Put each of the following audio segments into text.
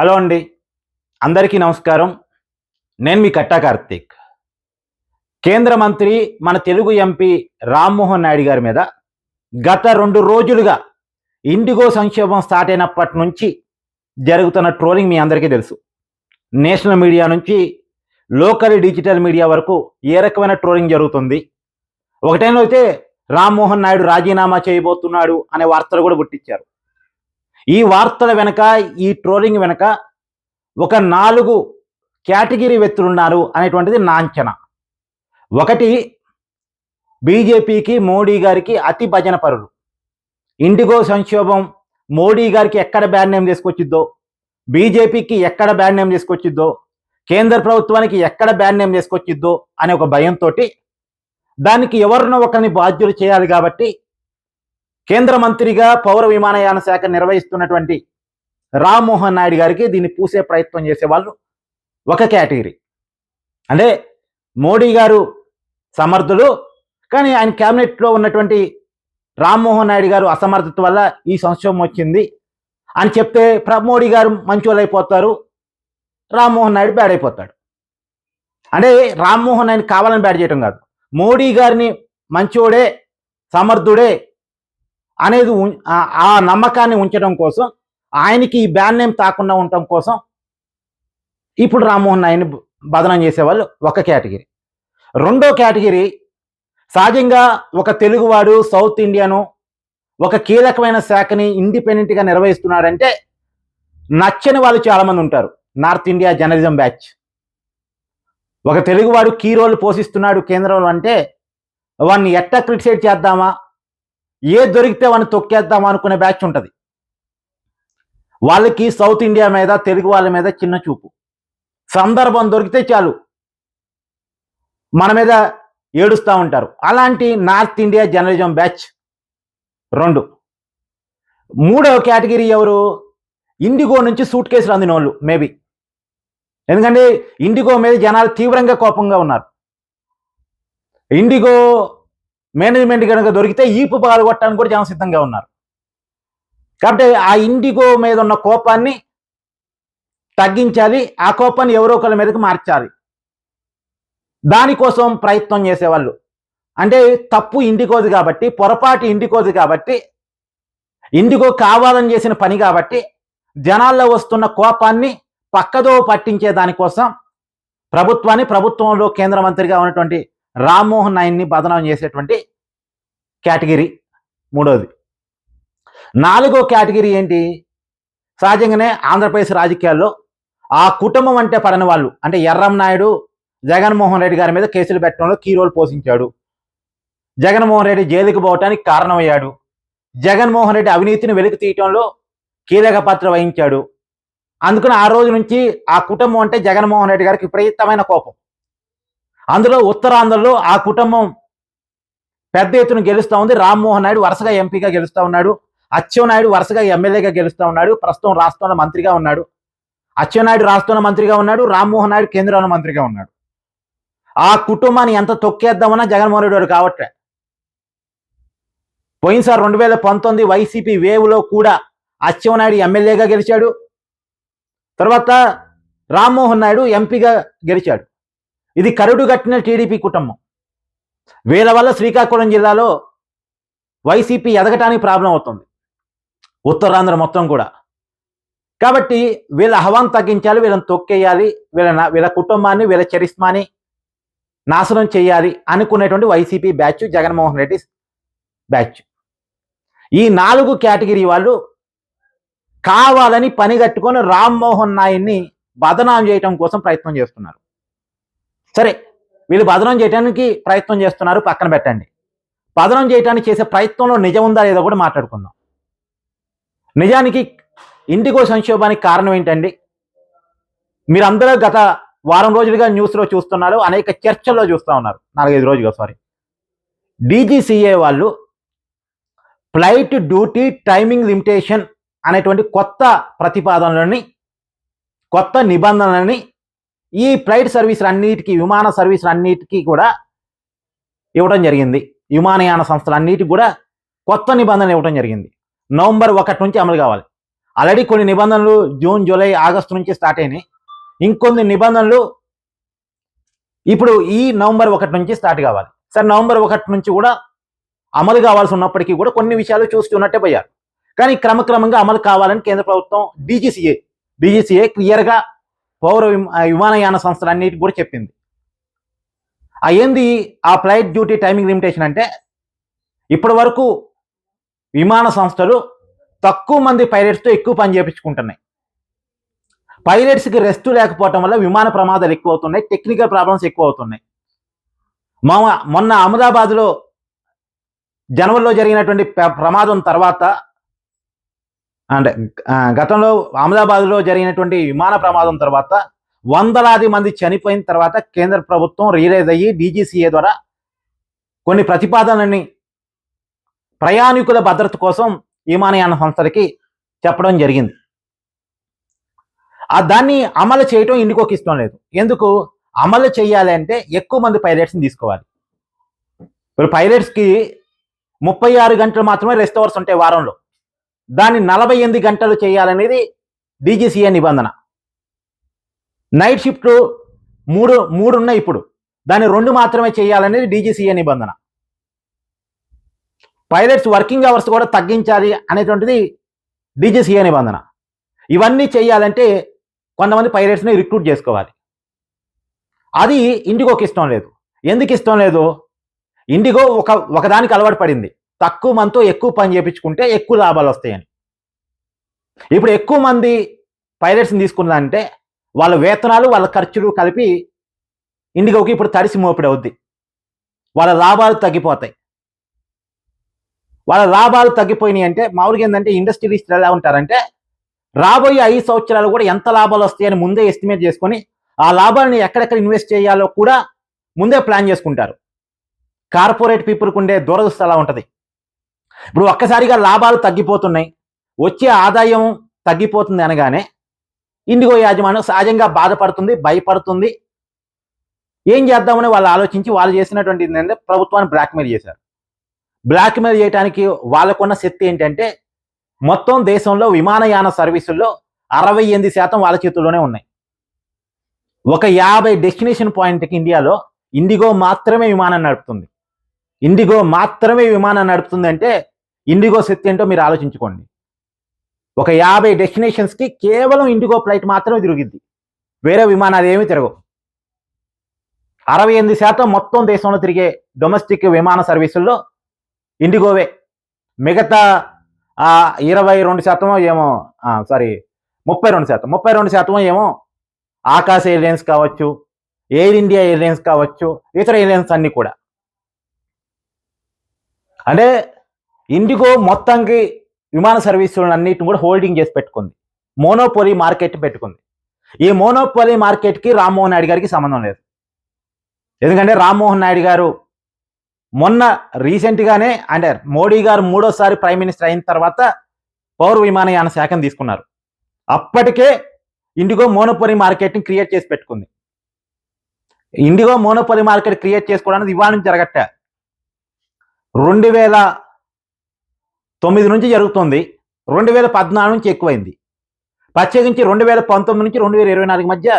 Hello అండి. అందరికీ నమస్కారం. నేను మీ కట్టా కార్తీక్. కేంద్ర మంత్రి మన తెలుగు ఎంపీ రామ్మోహన్ నాయుడు గారి మీద గత రెండు రోజులుగా ఇండిగో సంక్షోభం స్టార్ట్ అయినప్పటి నుంచి జరుగుతున్న ట్రోలింగ్ మీ అందరికీ తెలుసు. నేషనల్ మీడియా నుంచి లోకల్ డిజిటల్ మీడియా వరకు ఏ రకమైన ట్రోలింగ్ జరుగుతుంది? ఒకటేనో అయితే రామ్మోహన్ నాయుడు రాజీనామా చేయబోతున్నాడు అనే వార్తలు కూడా పుట్టించారు. ఈ వార్తల వెనక ఈ ట్రోలింగ్ వెనక ఒక నాలుగు కేటగిరీ వ్యక్తులున్నారు అనేటువంటిది నా అంచనా ఒకటి బీజేపీకి మోడీ గారికి అతి భజన పరులు. ఇండిగో సంక్షోభం మోడీ గారికి ఎక్కడ బ్యాన్ నేమ్ తీసుకొచ్చిద్దో? బీజేపీకి ఎక్కడ బ్యాన్ నేమ్ తీసుకొచ్చిద్దో? కేంద్ర ప్రభుత్వానికి ఎక్కడ బ్యాన్ నేమ్ తీసుకొచ్చిద్దో? అనే ఒక భయంతో దానికి ఎవరినో ఒకరిని బాధ్యులు చేయాలి కాబట్టి కేంద్ర మంత్రిగా పౌర విమానయాన శాఖ నిర్వహిస్తున్నటువంటి రామ్మోహన్ నాయుడు గారికి దీన్ని పూసే ప్రయత్నం చేసేవాళ్ళు ఒక కేటగిరీ. అంటే మోడీ గారు సమర్థులు కానీ ఆయన క్యాబినెట్లో ఉన్నటువంటి రామ్మోహన్ నాయుడు గారు అసమర్థత వల్ల ఈ సంక్షోభం వచ్చింది. అని చెప్తే ప్ర మోడీ గారు మంచోళ్ళు అయిపోతారు రామ్మోహన్ నాయుడు బ్యాడ్ అయిపోతాడు. అంటే రామ్మోహన్ నాయుడు కావాలని బ్యాడ్ చేయడం కాదు. మోడీ గారిని మంచోడే సమర్థుడే అనేది ఉం- ఆ- నమ్మకాన్ని ఉంచడం కోసం ఆయనకి ఈ బ్యాన్ నేమ్ తాకుండా ఉండటం కోసం ఇప్పుడు రామ్మోహన్ నాయుడిని బదనం చేసేవాళ్ళు ఒక కేటగిరీ. రెండో కేటగిరీ సహజంగా ఒక తెలుగువాడు సౌత్ ఇండియాను ఒక కీలకమైన శాఖని ఇండిపెండెంట్గా నిర్వహిస్తున్నాడంటే నచ్చని వాళ్ళు చాలామంది ఉంటారు. North India journalism batch. ఒక తెలుగువాడు కీ రోల్ పోషిస్తున్నాడు కేంద్రంలో అంటే వాడిని ఎట్ట క్రిటిసైడ్ చేద్దామా? ఏ దొరికితే వాడిని తొక్కేద్దాం అనుకునే బ్యాచ్ ఉంటుంది. వాళ్ళకి సౌత్ ఇండియా మీద తెలుగు వాళ్ళ మీద చిన్న చూపు. సందర్భం దొరికితే చాలు. మన మీద ఏడుస్తూ ఉంటారు. అలాంటి నార్త్ ఇండియా జర్నలిజం బ్యాచ్ రెండు. మూడవ కేటగిరీ ఎవరు? ఇండిగో నుంచి సూట్ కేసులు అందిన వాళ్ళు మేబీ ఎందుకంటే ఇండిగో మీద జనాలు తీవ్రంగా కోపంగా ఉన్నారు. ఇండిగో మేనేజ్మెంట్ కనుక దొరికితే ఈపు పాల్గొట్టడానికి కూడా జనం సిద్ధంగా ఉన్నారు. కాబట్టి ఆ ఇండిగో మీద ఉన్న కోపాన్ని తగ్గించాలి. ఆ కోపాన్ని ఎవరో ఒకరి మీదకి మార్చాలి. దానికోసం ప్రయత్నం చేసేవాళ్ళు. అంటే తప్పు ఇండిగోది కాబట్టి పొరపాటు ఇండిగోది కాబట్టి ఇండిగో కావాలని చేసిన పని కాబట్టి జనాల్లో వస్తున్న కోపాన్ని పక్కదో పట్టించే దానికోసం ప్రభుత్వాన్ని ప్రభుత్వంలో కేంద్ర మంత్రిగా ఉన్నటువంటి రామ్మోహన్ నాయన్ని బదనాం చేసేటువంటి కేటగిరీ మూడోది. నాలుగో కేటగిరీ ఏంటి? సహజంగానే ఆంధ్రప్రదేశ్ రాజకీయాల్లో ఆ కుటుంబం అంటే పడని వాళ్ళు అంటే ఎర్రం నాయుడు జగన్మోహన్ రెడ్డి గారి మీద కేసులు పెట్టడంలో కీ రోల్ పోషించాడు. జగన్మోహన్ రెడ్డి జైలుకు పోవటానికి కారణమయ్యాడు. జగన్మోహన్ రెడ్డి అవినీతిని వెలికి తీయటంలో కీలక పాత్ర వహించాడు. అందుకని ఆ రోజు నుంచి ఆ కుటుంబం అంటే జగన్మోహన్ రెడ్డి గారికి విపరీతమైన కోపం. అందులో ఉత్తరాంధ్రలో ఆ కుటుంబం పెద్ద ఎత్తున గెలుస్తూ ఉంది. రామ్మోహన్ నాయుడు వరుసగా ఎంపీగా గెలుస్తూ ఉన్నాడు. అచ్చెన్నాయుడు వరుసగా ఎమ్మెల్యేగా గెలుస్తూ ఉన్నాడు. ప్రస్తుతం రాష్ట్రంలో మంత్రిగా ఉన్నాడు. అచ్చెన్నాయుడు రాష్ట్రంలో మంత్రిగా ఉన్నాడు. రామ్మోహన్ నాయుడు కేంద్రంలో మంత్రిగా ఉన్నాడు. ఆ కుటుంబాన్ని ఎంత తొక్కేద్దామన్నా జగన్మోహన్ రెడ్డి గారు కావట్లే. పోయినసారి రెండు వేల పంతొమ్మిది వైసీపీ వేవ్లో కూడా అచ్చెన్నాయుడు ఎమ్మెల్యేగా గెలిచాడు. తర్వాత రామ్మోహన్ నాయుడు ఎంపీగా గెలిచాడు. ఇది కరుడు కట్టిన టీడీపీ కుటుంబం. వీళ్ళ వల్ల శ్రీకాకుళం జిల్లాలో వైసీపీ ఎదగటానికి ప్రాబ్లం అవుతుంది. ఉత్తరాంధ్ర మొత్తం కూడా. కాబట్టి వీళ్ళ హవాను తగ్గించాలి వీళ్ళని తొక్కేయాలి వీళ్ళ వీళ్ళ కుటుంబాన్ని వీళ్ళ చరిస్మాని నాశనం చేయాలి అనుకునేటువంటి YCP batch Jaganmohan Reddy batch. ఈ నాలుగు కేటగిరీ వాళ్ళు కావాలని పని కట్టుకొని రామ్మోహన్ నాయుడిని బదనాం చేయటం కోసం ప్రయత్నం చేస్తున్నారు. సరే వీళ్ళు బదనం చేయడానికి ప్రయత్నం చేస్తున్నారు పక్కన పెట్టండి. బదనం చేయడానికి చేసే ప్రయత్నంలో నిజం ఉందా లేదో కూడా మాట్లాడుకుందాం. నిజానికి ఇంటికో సంక్షోభానికి కారణం ఏంటండి? మీరందరూ గత వారం రోజులుగా న్యూస్లో చూస్తున్నారు అనేక చర్చల్లో చూస్తూ ఉన్నారు. నాలుగైదు రోజులుగా సారీ డీజీసీఏ వాళ్ళు ఫ్లైట్ డ్యూటీ టైమింగ్ లిమిటేషన్ అనేటువంటి కొత్త ప్రతిపాదనలని కొత్త నిబంధనలని ఈ ఫ్లైట్ సర్వీసులు అన్నిటికీ విమాన సర్వీసులు అన్నిటికీ కూడా ఇవ్వడం జరిగింది. విమానయాన సంస్థలు అన్నిటికీ కూడా కొత్త నిబంధనలు ఇవ్వడం జరిగింది. నవంబర్ ఒకటి నుంచి అమలు కావాలి. ఆల్రెడీ కొన్ని నిబంధనలు జూన్ జూలై ఆగస్టు నుంచి స్టార్ట్ అయినాయి. ఇంకొన్ని నిబంధనలు ఇప్పుడు ఈ నవంబర్ ఒకటి నుంచి స్టార్ట్ కావాలి. సార్ నవంబర్ ఒకటి నుంచి కూడా అమలు కావాల్సి ఉన్నప్పటికీ కూడా కొన్ని విషయాలు చూస్తున్నట్టే పోయారు. కానీ క్రమక్రమంగా అమలు కావాలని కేంద్ర ప్రభుత్వం డీజీసీఏ డీజీసీఏ క్లియర్గా పౌర విమ- ఆ విమానయాన సంస్థలన్నిటికి కూడా చెప్పింది. ఆ ఏంది? ఆ ఫ్లైట్ డ్యూటీ టైమింగ్ లిమిటేషన్ అంటే ఇప్పటి వరకు విమాన సంస్థలు తక్కువ మంది పైలట్స్తో ఎక్కువ పని చేయించుకుంటున్నాయి పైలట్స్కి రెస్ట్ లేకపోవటం వల్ల విమాన ప్రమాదాలు ఎక్కువ అవుతున్నాయి టెక్నికల్ ప్రాబ్లమ్స్ ఎక్కువ అవుతున్నాయి మా మొన్న అహ్మదాబాద్లో జనవరిలో జరిగినటువంటి ప్రమాదం తర్వాత అంటే గతంలో అహ్మదాబాద్లో జరిగినటువంటి విమాన ప్రమాదం తర్వాత వందలాది మంది చనిపోయిన తర్వాత కేంద్ర ప్రభుత్వం రియలైజ్ అయ్యి డీజీసీఏ ద్వారా కొన్ని ప్రతిపాదనని ప్రయాణికుల భద్రత కోసం విమానయాన సంస్థలకి చెప్పడం జరిగింది. ఆ దాన్ని అమలు చేయటం ఇండికోకి ఇష్టం లేదు. ఎందుకు? అమలు చేయాలి అంటే ఎక్కువ మంది పైలట్స్ని తీసుకోవాలి. ఇప్పుడు పైలట్స్కి ముప్పై ఆరు గంటలు మాత్రమే రెస్ట్ అవర్స్ ఉంటాయి వారంలో. దాన్ని నలభై ఎనిమిది గంటలు చేయాలనేది డీజీసీఏ నిబంధన. నైట్ షిఫ్ట్ మూడు మూడు ఉన్నాయి ఇప్పుడు. దాన్ని రెండు మాత్రమే చేయాలనేది డీజీసీఏ నిబంధన. పైలట్స్ వర్కింగ్ అవర్స్ కూడా తగ్గించాలి అనేటువంటిది డీజీసీఏ నిబంధన. ఇవన్నీ చేయాలంటే కొంతమంది పైలట్స్ని రిక్రూట్ చేసుకోవాలి. అది ఇండిగోకి ఇష్టం లేదు. ఎందుకు ఇష్టం లేదు? ఇండిగో ఒక ఒకదానికి అలవాటు పడింది. తక్కువ మందితో ఎక్కువ పని చేయించుకుంటే ఎక్కువ లాభాలు వస్తాయని. ఇప్పుడు ఎక్కువ మంది పైలట్స్ని తీసుకున్నారంటే వాళ్ళ వేతనాలు వాళ్ళ ఖర్చులు కలిపి ఇండిగోకి ఇప్పుడు తడిసి మోపిడి అవుద్ది. వాళ్ళ లాభాలు తగ్గిపోతాయి. వాళ్ళ లాభాలు తగ్గిపోయినాయి అంటే మామూలుగా ఏంటంటే ఇండస్ట్రియలిస్టులు ఎలా ఉంటారంటే రాబోయే ఐదు సంవత్సరాలు కూడా ఎంత లాభాలు వస్తాయని ముందే ఎస్టిమేట్ చేసుకొని ఆ లాభాలని ఎక్కడెక్కడ ఇన్వెస్ట్ చేయాలో కూడా ముందే ప్లాన్ చేసుకుంటారు. కార్పొరేట్ పీపుల్కి ఉండే దురదృష్టి అలా ఉంటుంది. ఇప్పుడు ఒక్కసారిగా లాభాలు తగ్గిపోతున్నాయి. వచ్చే ఆదాయం తగ్గిపోతుంది అనగానే ఇండిగో యాజమాన్యం సహజంగా బాధపడుతుంది భయపడుతుంది. ఏం చేద్దామని వాళ్ళు ఆలోచించి వాళ్ళు చేసినటువంటి ఏంటంటే ప్రభుత్వాన్ని బ్లాక్మెయిల్ చేశారు. బ్లాక్మెయిల్ చేయడానికి వాళ్ళకున్న శక్తి ఏంటంటే మొత్తం దేశంలో విమానయాన సర్వీసుల్లో అరవై ఎనిమిది శాతం వాళ్ళ చేతుల్లోనే ఉన్నాయి. ఒక యాభై డెస్టినేషన్ పాయింట్కి ఇండియాలో ఇండిగో మాత్రమే విమానం నడుపుతుంది. ఇండిగో మాత్రమే విమానం నడుపుతుంది అంటే ఇండిగో శక్తి ఏంటో మీరు ఆలోచించుకోండి. ఒక యాభై డెస్టినేషన్స్కి కేవలం ఇండిగో ఫ్లైట్ మాత్రమే తిరిగిద్ది. వేరే విమానాలు ఏమీ తిరగవు. అరవై ఎనిమిది శాతం మొత్తం దేశంలో తిరిగే డొమెస్టిక్ విమాన సర్వీసుల్లో ఇండిగోవే మిగతా ఇరవై రెండు శాతం ఏమో సారీ ముప్పై రెండు శాతం. ముప్పై రెండు శాతం ఏమో ఆకాశ ఎయిర్లైన్స్ కావచ్చు ఎయిర్ ఇండియా ఎయిర్లైన్స్ కావచ్చు ఇతర ఎయిర్లైన్స్ అన్నీ కూడా. అంటే ఇండిగో మొత్తానికి విమాన సర్వీసులను అన్నిటిని కూడా హోల్డింగ్ చేసి పెట్టుకుంది. మోనోపోలీ మార్కెట్ పెట్టుకుంది. ఈ మోనోపోలీ మార్కెట్కి రామ్మోహన్ నాయుడు గారికి సంబంధం లేదు. ఎందుకంటే రామ్మోహన్ నాయుడు గారు మొన్న రీసెంట్గానే అంటే మోడీ గారు మూడోసారి ప్రైమ్ మినిస్టర్ అయిన తర్వాత పౌర విమానయాన శాఖను తీసుకున్నారు. అప్పటికే ఇండిగో మోనోపోలీ మార్కెట్ని క్రియేట్ చేసి పెట్టుకుంది. ఇండిగో మోనోపోలీ మార్కెట్ క్రియేట్ చేసుకోవడానికి ఇవాళ నుంచి జరగట్ట. రెండు వేల తొమ్మిది నుంచి జరుగుతుంది. రెండు వేల పద్నాలుగు నుంచి ఎక్కువైంది. ప్రత్యేకించి రెండు వేల పంతొమ్మిది నుంచి రెండు వేల ఇరవై నాలుగు మధ్య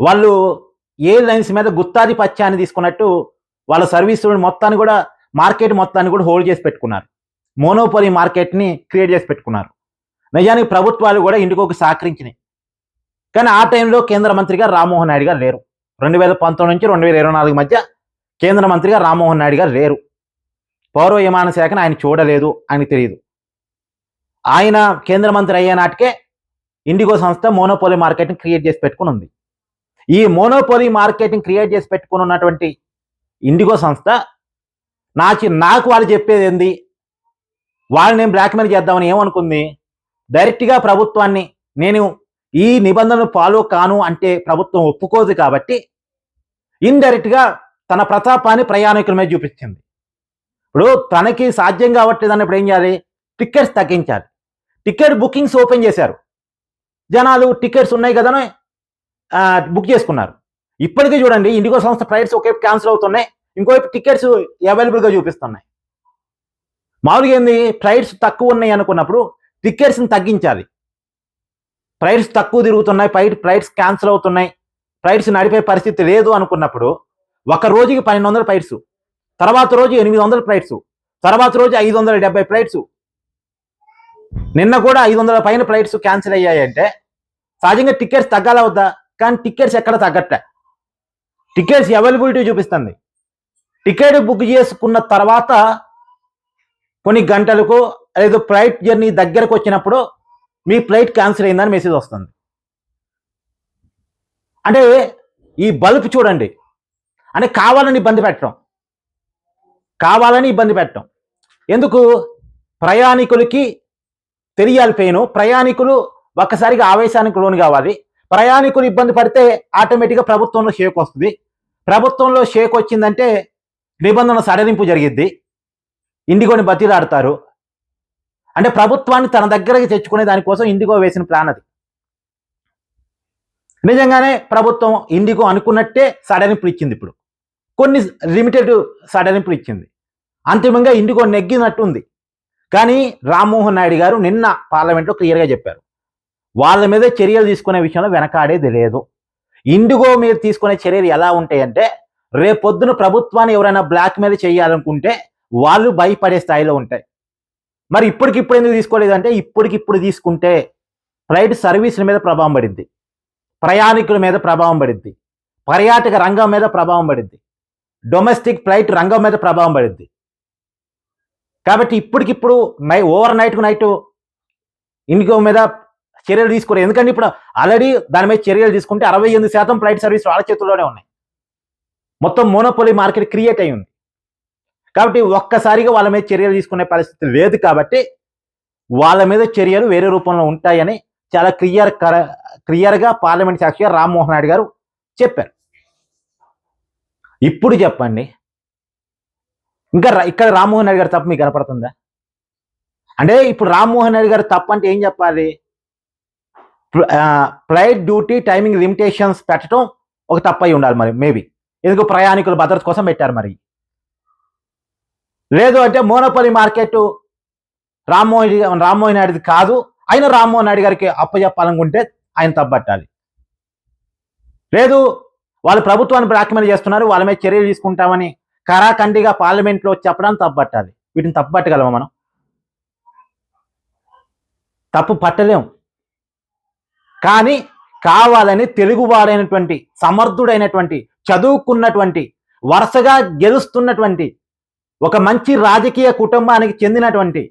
వాళ్ళు ఏ లైన్స్ మీద గుత్తాధిపత్యాన్ని తీసుకున్నట్టు వాళ్ళ సర్వీస్ మొత్తాన్ని కూడా మార్కెట్ మొత్తాన్ని కూడా హోల్డ్ చేసి పెట్టుకున్నారు. మోనోపోలీ మార్కెట్ని క్రియేట్ చేసి పెట్టుకున్నారు. నిజానికి ప్రభుత్వాలు కూడా ఇండికోకి సహకరించినాయి. కానీ ఆ టైంలో కేంద్ర మంత్రిగా రామ్మోహన్ నాయుడు గారు లేరు. రెండు వేల పంతొమ్మిది నుంచి రెండు వేల ఇరవై నాలుగు మధ్య కేంద్ర మంత్రిగా రామ్మోహన్ నాయుడు గారు లేరు. పౌర విమాన శాఖను ఆయన చూడలేదు అని తెలియదు. ఆయన కేంద్ర మంత్రి అయ్యే నాటికే ఇండిగో సంస్థ మోనోపోలీ మార్కెట్ని క్రియేట్ చేసి పెట్టుకుని ఉంది ఈ మోనోపోలీ మార్కెట్ని క్రియేట్ చేసి పెట్టుకుని ఉన్నటువంటి ఇండిగో సంస్థ నాచి నాకు వాళ్ళు చెప్పేది ఏంది? వాళ్ళని నేను బ్లాక్మెయిల్ చేద్దామని ఏమనుకుంది? డైరెక్ట్గా ప్రభుత్వాన్ని నేను ఈ నిబంధనలు ఫాలో కాను అంటే ప్రభుత్వం ఒప్పుకోదు కాబట్టి ఇండైరెక్ట్గా తన ప్రతాపాన్ని ప్రయాణికుల మీద చూపించింది. ఇప్పుడు తనకి సాధ్యం కావట్లేదు అన్నప్పుడు ఏం చేయాలి? టికెట్స్ తగ్గించాలి. టికెట్ బుకింగ్స్ ఓపెన్ చేశారు. జనాలు టికెట్స్ ఉన్నాయి కదా బుక్ చేసుకున్నారు. ఇప్పటికీ చూడండి ఇండిగో సంస్థ ఫ్లైట్స్ ఒకవైపు క్యాన్సిల్ అవుతున్నాయి ఇంకోవైపు టికెట్స్ అవైలబుల్గా చూపిస్తున్నాయి. మామూలుగా ఏంది? ఫ్లైట్స్ తక్కువ ఉన్నాయి అనుకున్నప్పుడు టికెట్స్ని తగ్గించాలి. ఫ్లైట్స్ తక్కువ తిరుగుతున్నాయి ఫ్లైట్ ఫ్లైట్స్ క్యాన్సిల్ అవుతున్నాయి. ఫ్లైట్స్ నడిపే పరిస్థితి లేదు అనుకున్నప్పుడు ఒక రోజుకి పన్నెండు వందల ఫ్లైట్స్. తర్వాత రోజు ఎనిమిది వందల ఫ్లైట్స్ తర్వాత రోజు ఐదు వందల డెబ్బై ఫ్లైట్స్ నిన్న కూడా ఐదు వందల పైన ఫ్లైట్స్ క్యాన్సిల్ అయ్యాయంటే సహజంగా టికెట్స్ తగ్గాల వద్దా? కానీ టికెట్స్ ఎక్కడ తగ్గట్లే టికెట్స్ అవైలబిలిటీ చూపిస్తుంది. టికెట్ బుక్ చేసుకున్న తర్వాత కొన్ని గంటలకు లేదు ఫ్లైట్ జర్నీ దగ్గరకు వచ్చినప్పుడు మీ ఫ్లైట్ క్యాన్సిల్ అయిందని మెసేజ్ వస్తుంది. అంటే ఈ బల్బ్ చూడండి. అంటే కావాలని ఇబ్బంది పెట్టడం. కావాలని ఇబ్బంది పెట్టడం. ఎందుకు? ప్రయాణికులకి తెలియాలి పెయిన్ ప్రయాణికులు ఒక్కసారిగా ఆవేశానికి లోను కావాలి. ప్రయాణికులు ఇబ్బంది పడితే ఆటోమేటిక్గా ప్రభుత్వంలో షేక్ వస్తుంది. ప్రభుత్వంలో షేక్ వచ్చిందంటే నిబంధన సడలింపు జరిగిద్ది. ఇండిగోని బతిలాడతారు. అంటే ప్రభుత్వాన్ని తన దగ్గరకి తెచ్చుకునే దానికోసం ఇండిగో వేసిన ప్లాన్ అది. నిజంగానే ప్రభుత్వం ఇండిగో అనుకున్నట్టే సడలింపులు ఇచ్చింది ఇప్పుడు. కొన్ని లిమిటెడ్ సడలింపులు ఇచ్చింది. అంతిమంగా ఇండిగో నెగ్గినట్టుంది. కానీ రామ్మోహన్ నాయుడు గారు నిన్న పార్లమెంట్లో క్లియర్గా చెప్పారు. వాళ్ళ మీద చర్యలు తీసుకునే విషయంలో వెనకాడేది లేదు ఇండిగో మీద తీసుకునే చర్యలు ఎలా ఉంటాయంటే రేపొద్దున ప్రభుత్వాన్ని ఎవరైనా బ్లాక్ మీద చేయాలనుకుంటే వాళ్ళు భయపడే స్థాయిలో ఉంటాయి. మరి ఇప్పటికిప్పుడు ఎందుకు తీసుకోలేదంటే ఇప్పటికిప్పుడు తీసుకుంటే ఫ్లైట్ సర్వీసుల మీద ప్రభావం పడింది. ప్రయాణికుల మీద ప్రభావం పడింది. పర్యాటక రంగం మీద ప్రభావం పడింది. డొమెస్టిక్ ఫ్లైట్ రంగం మీద ప్రభావం పడింది. కాబట్టి ఇప్పటికిప్పుడు నై ఓవర్ నైట్కు నైట్ ఇండిగో మీద చర్యలు తీసుకోరు ఎందుకంటే ఇప్పుడు ఆల్రెడీ దాని మీద చర్యలు తీసుకుంటే అరవై ఎనిమిది శాతం ఫ్లైట్ సర్వీస్ వాళ్ళ చేతుల్లోనే ఉన్నాయి. మొత్తం మోనోపోలీ మార్కెట్ క్రియేట్ అయ్యింది కాబట్టి ఒక్కసారిగా వాళ్ళ మీద చర్యలు తీసుకునే పరిస్థితి లేదు కాబట్టి వాళ్ళ మీద చర్యలు వేరే రూపంలో ఉంటాయని చాలా క్లియర్ క్లియర్గా పార్లమెంట్ సాక్షిగా రామ్మోహన్ నాయుడు గారు చెప్పారు. ఇప్పుడు చెప్పండి. ఇంకా ఇక్కడ రామ్మోహన్ నాయుడు గారు తప్పు మీకు కనపడుతుందా? అంటే ఇప్పుడు రామ్మోహన్ రెడ్డి గారు తప్పు అంటే ఏం చెప్పాలి? ఫ్లైట్ డ్యూటీ టైమింగ్ లిమిటేషన్స్ పెట్టడం ఒక తప్పై అయి ఉండాలి మరి మేబీ. ఎందుకు ప్రయాణికుల భద్రత కోసం పెట్టారు మరి? లేదు అంటే మోనపల్లి మార్కెట్ రామ్మోహన్ రామ్మోహన్ నాయుడుది కాదు. అయినా రామ్మోహన్ నాయుడు గారికి అప్పచెప్పాలనుకుంటే ఆయన తప్పట్టాలి లేదు వాళ్ళు ప్రభుత్వాన్ని బ్లాక్మెయిల్ చేస్తున్నారు వాళ్ళ మీద చర్యలు తీసుకుంటామని కరాఖండిగా పార్లమెంట్లో చెప్పడానికి తప్పట్టాలి వీటిని తప్పుపట్టగలమా మనం? తప్పు పట్టలేం. కానీ కావాలని తెలుగువాడైనటువంటి సమర్థుడైనటువంటి చదువుకున్నటువంటి వరుసగా గెలుస్తున్నటువంటి ఒక మంచి రాజకీయ కుటుంబానికి చెందినటువంటి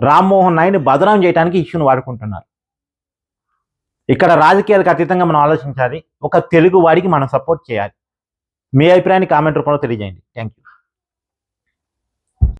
రామ్మోహన్ నాయుడిని బదనాం చేయడానికి ఇష్యూని వాడుకుంటున్నారు. ఇక్కడ రాజకీయాలకు అతీతంగా మనం ఆలోచించాలి. ఒక తెలుగు వాడికి మనం సపోర్ట్ చేయాలి. మీ అభిప్రాయాన్ని కామెంట్ రూపంలో తెలియజేయండి. Thank you